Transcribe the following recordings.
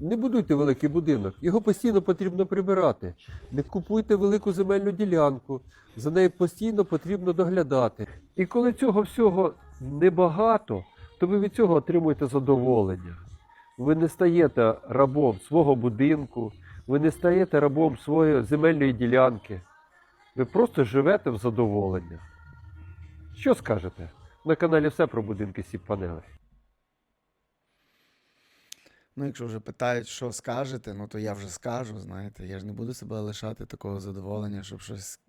Не будуйте великий будинок, його постійно потрібно прибирати. Не купуйте велику земельну ділянку, за нею постійно потрібно доглядати. І коли цього всього небагато, то ви від цього отримуєте задоволення. Ви не стаєте рабом свого будинку, ви не стаєте рабом своєї земельної ділянки. Ви просто живете в задоволення. Що скажете? На каналі все про будинки сіп панели. Ну, якщо вже питають, що скажете, ну то я вже скажу, знаєте. Я ж не буду себе лишати такого задоволення, щоб щось,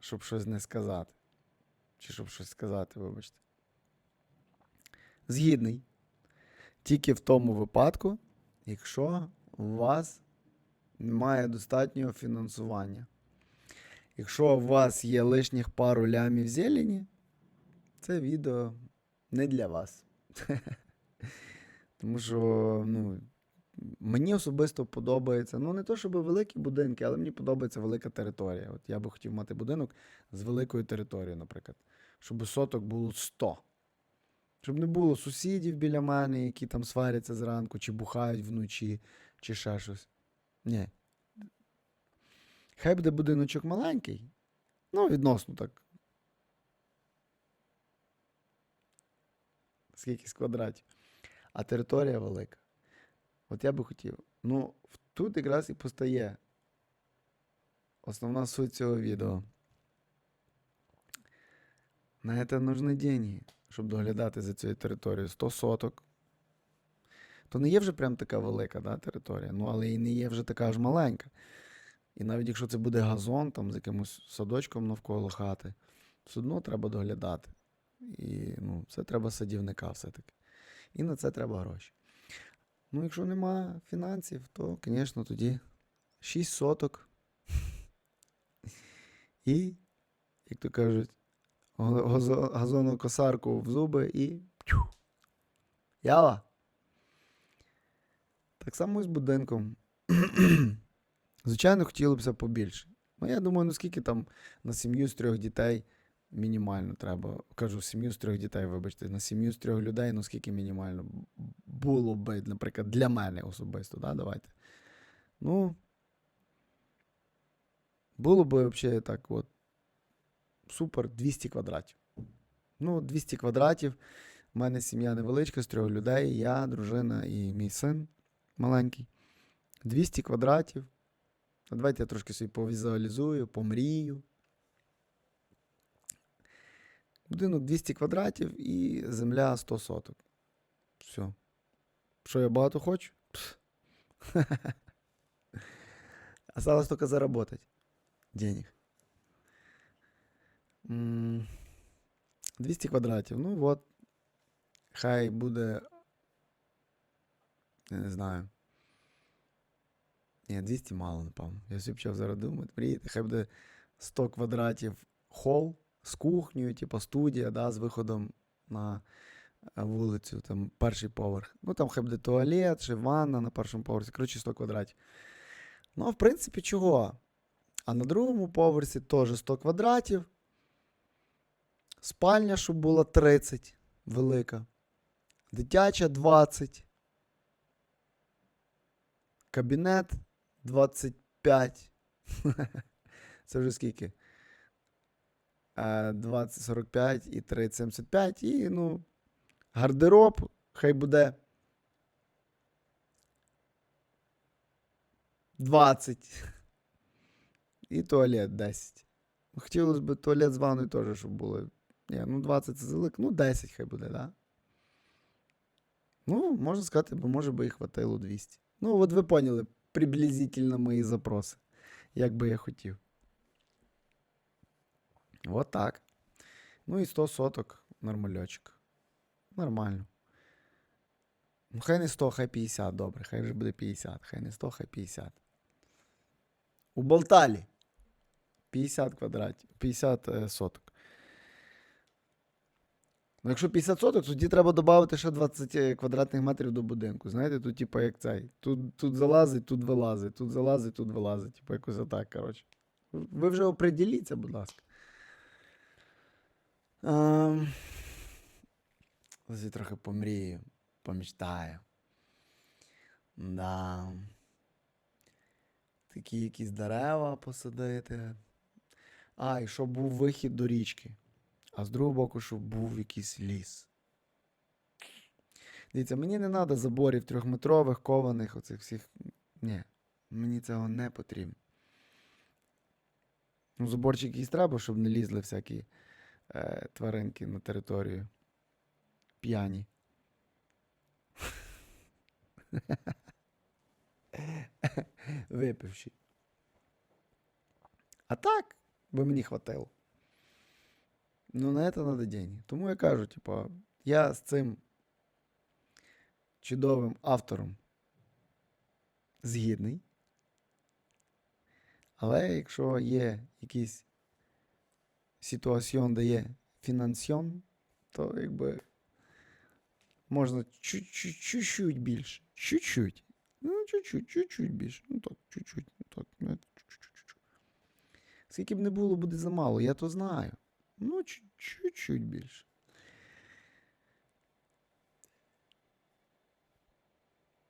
щоб щось не сказати. Чи щоб щось сказати, вибачте. Згідний. Тільки в тому випадку, якщо у вас немає достатнього фінансування. Якщо у вас є лишніх пару лямів зелені, це відео не для вас. Тому що ну, мені особисто подобається, ну не то, щоб великі будинки, але мені подобається велика територія. От я би хотів мати будинок з великою територією, наприклад, щоб соток було 100. Щоб не було сусідів біля мене, які там сваряться зранку, чи бухають вночі, чи ще щось. Ні. Хай буде будиночок маленький, ну, відносно так. Скільки з квадратів а територія велика. От я би хотів. Ну, тут якраз і постає основна суть цього відео. На це нужні деньги, щоб доглядати за цією територією. 100 соток. То не є вже прям така велика да, територія, ну але і не є вже така ж маленька. І навіть якщо це буде газон там з якимось садочком навколо хати, все одно треба доглядати. І ну, це треба садівника все-таки. І на це треба гроші. Ну, якщо нема фінансів, то, звісно, тоді 6 соток. І, як то кажуть, га- газо- газонокосарку в зуби і. Яла. Так само і з будинком. Звичайно, хотілося б побільше. Ну, я думаю, наскільки там на сім'ю з трьох дітей мінімально треба. Кажу, сім'ю з трьох дітей, вибачте, на сім'ю з трьох людей, ну скільки мінімально було би, наприклад, для мене особисто, да, давайте. Ну. Було би взагалі так, от. Супер 200 квадратів. Ну, 200 квадратів. У мене сім'я невеличка з трьох людей. Я, дружина і мій син маленький. 200 квадратів. Давайте я трошки собі повізуалізую, помрію. Будинок 200 квадратів і земля 100 соток. Все. Що я багато хочу? Осталось только заработать денег. 200 квадратів. Ну от. Хай буде. Я не знаю. Ні, 200 мало, напевно. Я собі почав зараз думати. Мріяти, хай буде 100 квадратів хол з кухнею, типу студія, да, з виходом на е, вулицю, там перший поверх. Ну там хай буде туалет чи ванна на першому поверсі. Коротше, 100 квадратів. Ну, в принципі, чого? А на другому поверсі теж 100 квадратів. Спальня, щоб була 30 велика. Дитяча 20. Кабінет 25. Це вже скільки? Е, 20, 45 і 30, 75. І, ну, гардероб хай буде 20. І туалет 10. Ну, Хотілося б туалет з ванною теж, щоб було. Ні, ну 20 це залик, ну 10 хай буде, да? Ну, можна сказати, бо може би і хватило 200. Ну, от ви поняли приблизительно мої запроси, як би я хотів. От так. Ну і 100 соток нормальочок. Нормально. Ну, хай не 100, хай 50, добре, хай вже буде 50, хай не 100, хай 50. У Болталі 50 квадратів, 50 е, соток. Ну, якщо 50 соток, тоді треба додати ще 20 квадратних метрів до будинку. Знаєте, тут, типу, як цей. Тут, тут залазить, тут вилазить, тут залазить, тут вилазить. Типу, якось отак, коротше. Ви вже оприділіться, будь ласка. Ем... Трохи помрію, помічтаю. Да. Такі якісь дерева посадити. А, і щоб був вихід до річки. А з другого боку, щоб був якийсь ліс. Дивіться, мені не треба заборів трьохметрових, кованих, оцих всіх. Ні, мені цього не потрібно. Ну, заборчик якийсь треба, щоб не лізли всякі е, тваринки на територію. П'яні. Випивши. А так, би мені хватило. Ну, на це треба деньги. Тому я кажу, типа, я з цим чудовим автором згідний. Але якщо є якийсь ситуаціон, де є фінансіон, то якби можна чуть-чуть більше. Чуть-чуть. Ну, чуть-чуть, чуть-чуть більше. Ну так, чуть-чуть. Ну, так, ну, чуть-чуть. Скільки б не було, буде замало, я то знаю. Ну, чуть- чуть-чуть більше.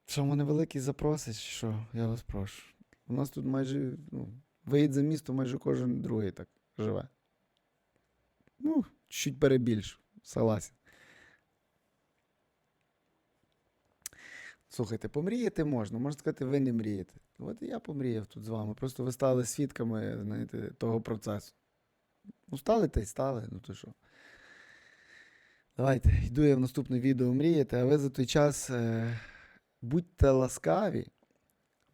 Що мене великий запроси, що? Я вас прошу. У нас тут майже, ну, виїдь за місто, майже кожен другий так живе. Ну, чуть перебільшу, согласен. Слухайте, помріяти можна, можна сказати, ви не мрієте. От і я помріяв тут з вами. Просто ви стали свідками знаєте, того процесу. Ну, стали та й стали, ну то що. Давайте, йду я в наступне відео мріяти, а ви за той час е, будьте ласкаві,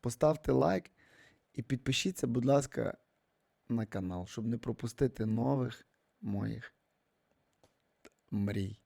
поставте лайк і підпишіться, будь ласка, на канал, щоб не пропустити нових моїх мрій.